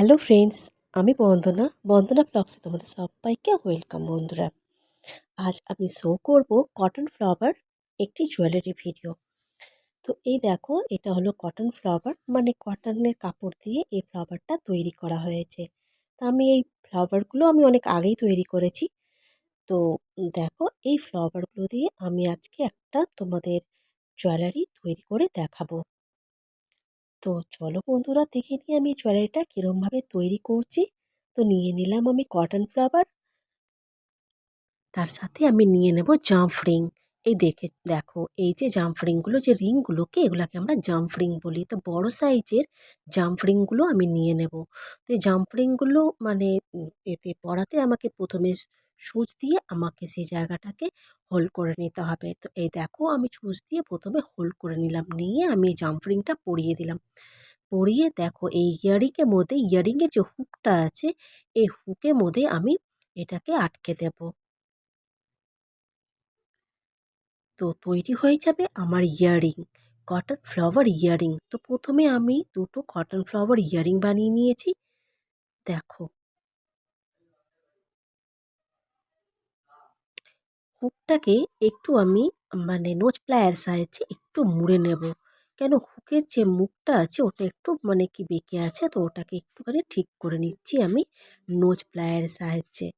Hello friends আমি বন্দনা বন্দনা ব্লগসে তোমাদের সবাইকে ওয়েলকাম বন্ধুরা। আজ আমি শো করব কটন ফ্লাওয়ার একটি জুয়েলারি ভিডিও তো এই দেখো, এটা হলো কটন ফ্লাওয়ার মানে কটনের কাপড় দিয়ে এই ফ্লাওয়ারটা তৈরি করা হয়েছে। তা আমি এই ফ্লাওয়ারগুলো আমি অনেক আগেই তৈরি করেছি। তো দেখো, এই ফ্লাওয়ারগুলো দিয়ে আমি আজকে একটা তোমাদের জুয়েলারি তৈরি করে দেখাবো। তো চলো বন্ধুরা দেখে নিই আমি জুয়েলারিটা কীরমভাবে তৈরি করছি। তো নিয়ে নিলাম আমি কটন ফ্লাওয়ার তার সাথে আমি নিয়ে নেব জাম্প রিং এই দেখে, দেখো, এই যে জাম্প রিংগুলো যে রিংগুলোকে এগুলোকে আমরা জাম্প রিং বলি। তো বড় সাইজের জাম্প রিংগুলো আমি নিয়ে নেব। তো এই জাম্প রিংগুলো মানে এতে পড়াতে আমাকে প্রথমে সুচ দিয়ে আমাকে সেই জায়গাটাকে হোল্ড করে নিতে হবে। তো এই দেখো আমি সুচ দিয়ে প্রথমে হোল্ড করে নিলাম। নিয়ে আমি জাম্প রিংটা পরিয়ে দিলাম। পরিয়ে দেখো এই ইয়ারিংয়ের মধ্যে ইয়ারিংয়ের যে হুকটা আছে, এই হুকের মধ্যে আমি এটাকে আটকে দেব। তো তৈরি হয়ে যাবে আমার ইয়ারিং, কটন ফ্লাওয়ার ইয়ারিং। তো প্রথমে আমি দুটো কটন ফ্লাওয়ার ইয়ারিং বানিয়ে নিয়েছি। দেখো হুকটাকে একটু আমি মানে নোজ প্লায়ার সাহায্যে একটু মুড়ে নেব। কেন হুকের যে মুখটা আছে, ওটা একটু মানে কি বেঁকে আছে, তো ওটাকে একটুখানি ঠিক করে নিচ্ছি আমি নোজ প্লায়ার সাহায্যে।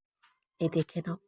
এ দেখে নাও।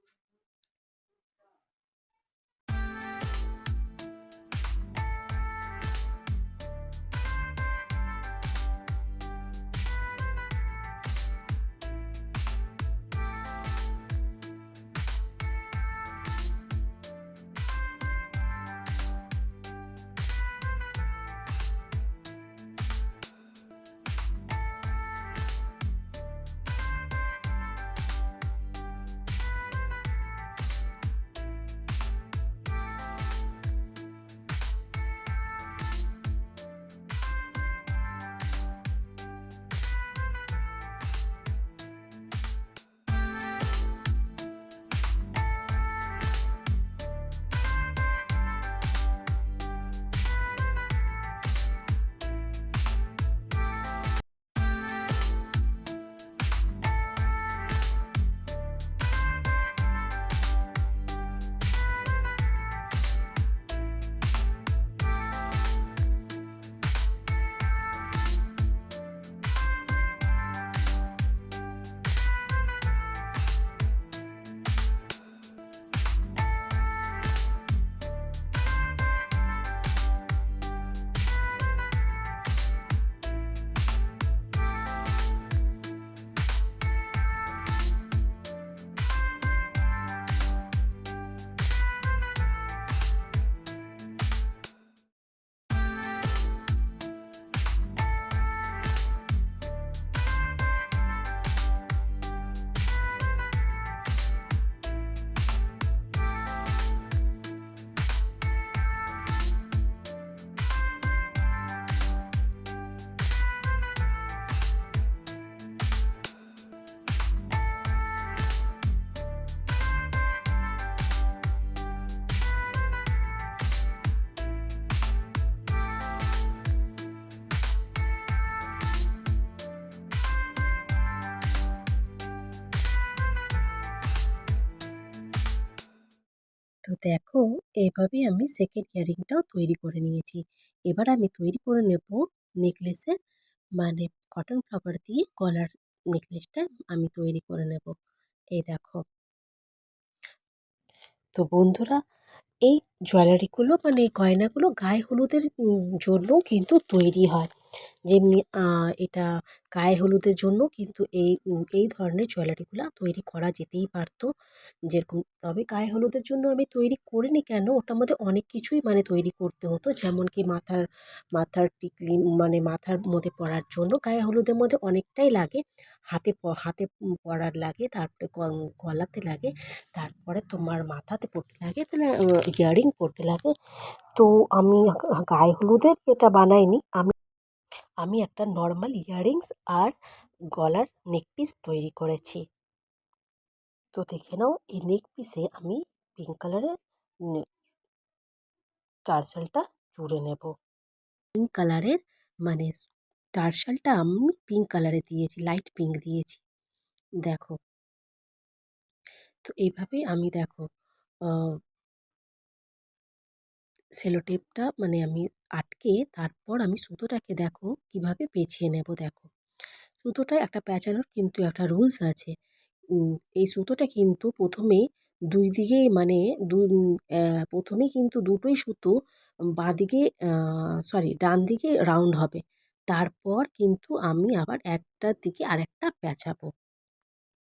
তো দেখো, এভাবেই আমি সেকেন্ড ইয়ারিংটাও তৈরি করে নিয়েছি। এবার আমি তৈরি করে নেব নেকলেসের মানে কটন ফ্লাওয়ার দিয়ে গলার নেকলেসটা আমি তৈরি করে নেব। এই দেখো। তো বন্ধুরা, এই জুয়েলারিগুলো মানে এই গয়নাগুলো গায়ে হলুদের জন্যও কিন্তু তৈরি হয়। যেমনি এটা গায়ে হলুদের জন্য কিন্তু এই এই ধরনের জুয়েলারিগুলো তৈরি করা যেতেই পারতো। যেরকম, তবে গায়ে হলুদের জন্য আমি তৈরি করিনি কেন? ওটার মধ্যে অনেক কিছুই মানে তৈরি করতে হতো। যেমন কি মাথার মাথার টিকলি মানে মাথার মধ্যে পরার জন্য গায়ে হলুদের মধ্যে অনেকটাই লাগে। হাতে হাতে পরার লাগে, তারপরে গলাতে লাগে, তারপরে তোমার মাথাতে পড়তে লাগে, তাহলে ইয়াররিং পরতে লাগে। তো আমি গায়ে হলুদের এটা বানাইনি। আমি আমি একটা নর্মাল ইয়াররিংস আর গলার নেকপিস তৈরি করেছি। তো দেখে নাও, এই নেকপিসে আমি পিঙ্ক কালারের টার্সেলটা জুড়ে নেব। পিঙ্ক কালারের মানে টার্সালটা আমি পিঙ্ক কালারে দিয়েছি লাইট পিঙ্ক দিয়েছি। দেখো। তো এইভাবে আমি দেখো সেলো টেপটা মানে আমি আটকে তারপর আমি সুতোটাকে দেখো কীভাবে পেঁচিয়ে নেব দেখো। সুতোটা একটা পেঁচানোর কিন্তু একটা রুলস আছে। এই সুতোটা কিন্তু প্রথমে দুই দিকেই মানে দু প্রথমে কিন্তু দুটোই সুতো বাঁদিকে সরি ডান দিকে রাউন্ড হবে। তারপর কিন্তু আমি আবার একটার দিকে আরেকটা পেঁচাবো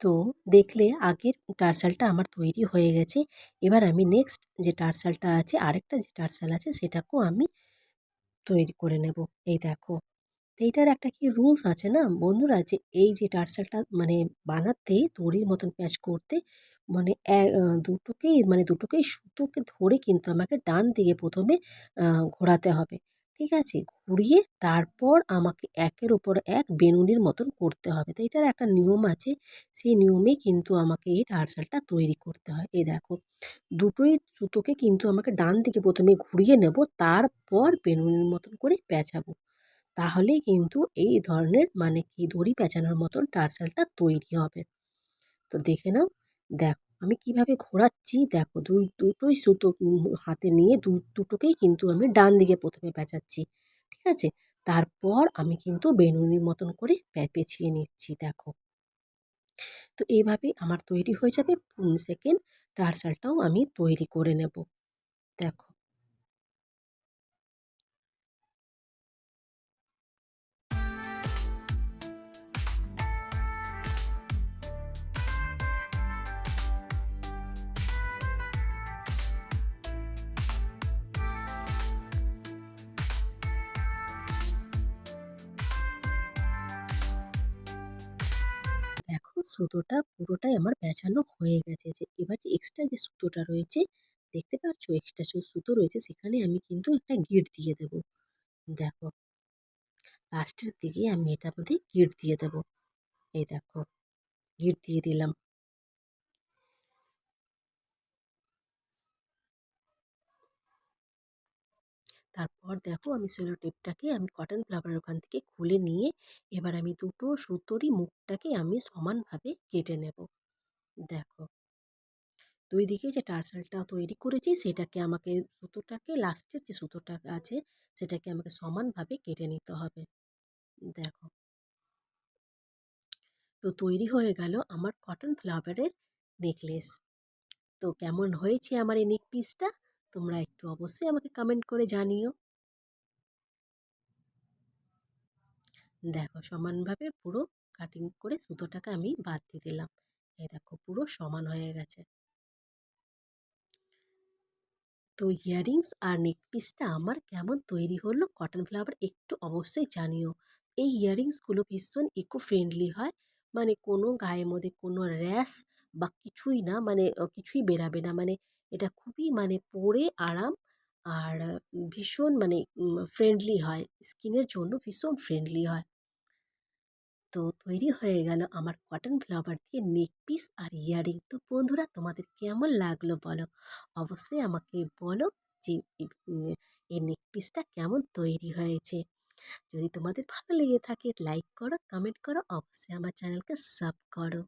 তো দেখলে আগের টার্সালটা আমার তৈরি হয়ে গেছে। এবার আমি নেক্সট যে টার্সালটা আছে, আরেকটা যে টার্সাল আছে, সেটাকেও আমি তৈরি করে নেব। এই দেখো, তো এইটার একটা কি রুলস আছে না? বন্ধুরা, যে এই যে টার্সালটা মানে বানাতে, দড়ির মতন প্যাচ করতে মানে দুটোকেই মানে দুটোকেই সুতোকে ধরে কিন্তু আমাকে ডান দিকে প্রথমে ঘোরাতে হবে। ঠিক আছে? ঘুরিয়ে তারপর আমাকে একের ওপর এক বেনুনির মতন করতে হবে। তো এটার একটা নিয়ম আছে। সেই নিয়মে কিন্তু আমাকে এই টার্সালটা তৈরি করতে হয়। এই দেখো, দুটোই সুতোকে কিন্তু আমাকে ডান দিকে প্রথমে ঘুরিয়ে নেব, তারপর বেনুনির মতন করে পেঁচাবো। তাহলেই কিন্তু এই ধরনের মানে কি, দড়ি পেঁচানোর মতন টার্সালটা তৈরি হবে। তো দেখে নাও, দেখো। আমি কীভাবে ঘোরাচ্ছি? দেখো, দুই, দুটোই সুতো হাতে নিয়ে দু, দুটোকেই কিন্তু আমি ডান দিকে প্রথমে পেঁচাচ্ছি, ঠিক আছে? তারপর আমি কিন্তু বেনুনির মতন করে পেঁচিয়ে নিচ্ছি, দেখো। তো এইভাবেই আমার তৈরি হয়ে যাবে সেকেন্ড টার্সালটাও আমি তৈরি করে নেব, দেখো। দেখো সুতোটা পুরোটাই আমার পেঁচানো হয়ে গেছে যে, এবার যে এক্সট্রা যে সুতোটা রয়েছে, দেখতে পাচ্ছ এক্সট্রা সুতো রয়েছে, সেখানে আমি কিন্তু একটা গিট দিয়ে দেব। দেখো। লাস্টের দিকে আমি এটা মধ্যে গিট দিয়ে দেব। এই দেখো। গিট দিয়ে দিলাম। তারপর দেখো আমি সেলো টেপটাকে আমি কটন ফ্লাওয়ারের ওখান থেকে খুলে নিয়ে এবার আমি দুটো সুতোরই মুখটাকে আমি সমানভাবে কেটে নেব। দেখো। দুই দিকে যে টার্সেলটা তৈরি করেছি সেটাকে আমাকে সুতোটাকে লাস্টের যে সুতোটা আছে সেটাকে আমাকে সমানভাবে কেটে নিতে হবে। দেখো। তো তৈরি হয়ে গেল আমার কটন ফ্লাওয়ারের নেকলেস তো কেমন হয়েছে আমার এই নেক পিসটা তোমরা একটু অবশ্যই আমাকে কমেন্ট করে জানিও। দেখো, সমানভাবে পুরো কাটিং করে সুতোটাকে আমি বাদ দিয়ে দিলাম। এই দেখো, পুরো সমান হয়ে গেছে। তো ইয়াররিংস আর নেক পিসটা আমার কেমন তৈরি হলো কটন ফ্লাওয়ার একটু অবশ্যই জানিও। এই ইয়াররিংসগুলো ভীষণ ইকো ফ্রেন্ডলি হয়। মানে কোনো গায়ের মধ্যে কোনো র্যাশ বা কিছুই না মানে কিছুই বেরাবে না। মানে এটা খুবই মানে পরে আরাম আর ভীষণ মানে ফ্রেন্ডলি হয়। স্কিনের জন্য ভীষণ ফ্রেন্ডলি হয়। তো তৈরি হয়ে গেল আমার কটন ফ্লাওয়ার দিয়ে নেক পিস আর ইয়ারিং তো বন্ধুরা, তোমাদের কেমন লাগল বলো? অবশ্যই আমাকে বলো যে এই নেক পিসটা কেমন তৈরি হয়েছে। যদি তোমাদের ভালো লেগে থাকে লাইক করো কমেন্ট করো, অবশ্যই আমার চ্যানেলকে সাব করো।